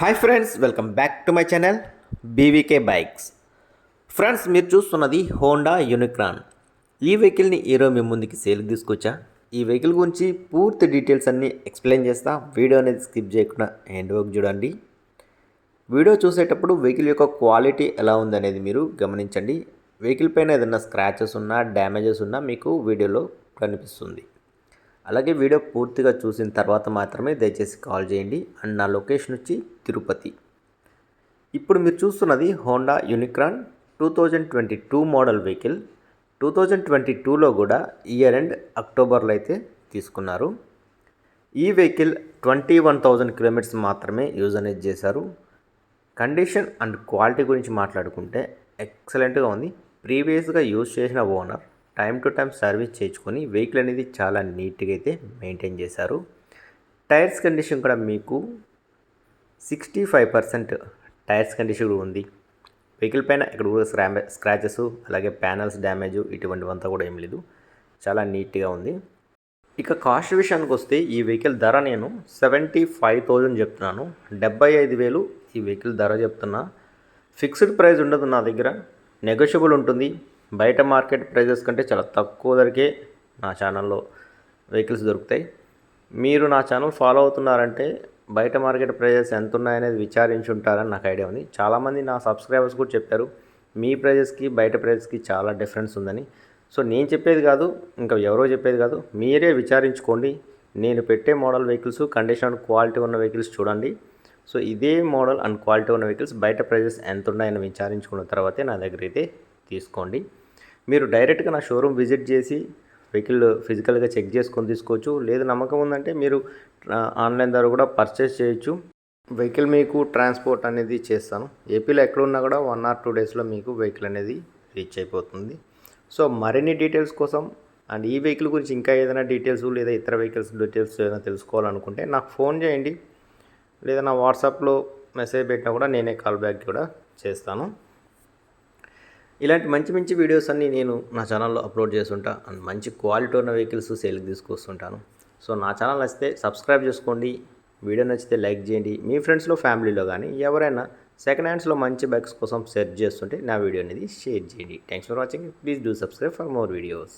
Hi friends welcome back to my channel BVK bikes friends మీరు చూస్తున్నది Honda యూనిక్రాన్ ఈ వెహికల్ని ఈరోజు మేము ముందుకి సేల్కి తీసుకొచ్చా? ఈ వెహికల్ గురించి పూర్తి డీటెయిల్స్ అన్నీ ఎక్స్ప్లెయిన్ చేస్తా. వీడియో అనేది స్కిప్ చేయకుండా హ్యాండ్ వర్క్ చూడండి. వీడియో చూసేటప్పుడు వెహికల్ యొక్క క్వాలిటీ ఎలా ఉందనేది మీరు గమనించండి. వెహికల్ పైన ఏదైనా స్క్రాచెస్ ఉన్నా డ్యామేజెస్ ఉన్నా మీకు వీడియోలో కనిపిస్తుంది. అలాగే వీడియో పూర్తిగా చూసిన తర్వాత మాత్రమే దయచేసి కాల్ చేయండి. అండ్ నా లొకేషన్ వచ్చి తిరుపతి. ఇప్పుడు మీరు చూస్తున్నది Honda Unicorn two thousand twenty two model vehicle. Two thousand twenty టూలో కూడా ఇయర్ ఎండ్ అక్టోబర్లో అయితే తీసుకున్నారు. ఈ vehicle twenty one thousand kilometres మాత్రమే యూజ్ అనేది చేశారు. కండిషన్ అండ్ క్వాలిటీ గురించి మాట్లాడుకుంటే ఎక్సలెంట్గా ఉంది. ప్రీవియస్గా యూజ్ చేసిన owner time to time service చేయించుకొని వెహికల్ అనేది చాలా నీట్గా అయితే మెయింటైన్ చేశారు. టైర్స్ కండిషన్ కూడా మీకు sixty five percent tyres condition కూడా ఉంది. వెహికల్ పైన ఇక్కడ కూడా స్క్రామ్ స్క్రాచెస్ అలాగే ప్యానల్స్ డ్యామేజ్ ఇటువంటివంతా కూడా ఏం లేదు. చాలా నీట్గా ఉంది. ఇక కాస్ట్ విషయానికి వస్తే ఈ వెహికల్ ధర నేను సెవెంటీ ఫైవ్ థౌజండ్ చెప్తున్నాను. డెబ్బై ఐదు వేలు ఈ వెహికల్ ధర చెప్తున్నా. ఫిక్స్డ్ ప్రైస్ ఉండదు నా దగ్గర. నెగోషియబుల్ ఉంటుంది. బయట మార్కెట్ ప్రైజెస్ కంటే చాలా తక్కువ ధరకే నా ఛానల్లో వెహికల్స్ దొరుకుతాయి. మీరు నా ఛానల్ ఫాలో అవుతున్నారంటే బయట మార్కెట్ ప్రైజెస్ ఎంత ఉన్నాయనేది విచారించి ఉంటారని నాకు ఐడియా ఉంది. చాలామంది నా సబ్స్క్రైబర్స్ కూడా చెప్పారు మీ ప్రైజెస్కి బయట ప్రైజెస్కి చాలా డిఫరెన్స్ ఉందని. సో నేను చెప్పేది కాదు ఇంకా ఎవరో చెప్పేది కాదు మీరే విచారించుకోండి. నేను పెట్టే model vehicles condition and quality ఉన్న వెహికల్స్ చూడండి. సో ఇదే మోడల్ అండ్ క్వాలిటీ ఉన్న వెహికల్స్ బయట ప్రైజెస్ ఎంత ఉన్నాయని విచారించుకున్న తర్వాతే నా దగ్గర అయితే తీసుకోండి. మీరు డైరెక్ట్గా నా షోరూమ్ విజిట్ చేసి వెహికల్ ఫిజికల్గా చెక్ చేసుకొని తీసుకోవచ్చు. లేదు నమ్మకం ఉందంటే మీరు ఆన్లైన్ ద్వారా కూడా పర్చేస్ చేయొచ్చు. వెహికల్ మీకు ట్రాన్స్పోర్ట్ అనేది చేస్తాను. ఏపీలో ఎక్కడ ఉన్నా కూడా వన్ ఆర్ టూ డేస్లో మీకు వెహికల్ అనేది రీచ్ అయిపోతుంది. సో మరిన్ని డీటెయిల్స్ కోసం అండ్ ఈ వెహికల్ గురించి ఇంకా ఏదైనా డీటెయిల్స్ లేదా ఇతర వెహికల్స్ డీటెయిల్స్ ఏదైనా తెలుసుకోవాలనుకుంటే నాకు ఫోన్ చేయండి. లేదా నా వాట్సాప్లో మెసేజ్ పెట్టినా కూడా నేనే కాల్ బ్యాక్ కూడా చేస్తాను. ఇలాంటి మంచి మంచి వీడియోస్ అన్నీ నేను నా ఛానల్లో అప్లోడ్ చేస్తుంటా. అండ్ మంచి క్వాలిటీ ఉన్న వెహికల్స్ సేల్కి తీసుకొస్తుంటాను. సో నా ఛానల్ నచ్చితే సబ్స్క్రైబ్ చేసుకోండి. వీడియో నచ్చితే లైక్ చేయండి. మీ ఫ్రెండ్స్లో ఫ్యామిలీలో కానీ ఎవరైనా సెకండ్ హ్యాండ్స్లో మంచి బైక్స్ కోసం సెర్చ్ చేస్తుంటే నా వీడియో అనేది షేర్ చేయండి. Thanks for watching please do subscribe for more videos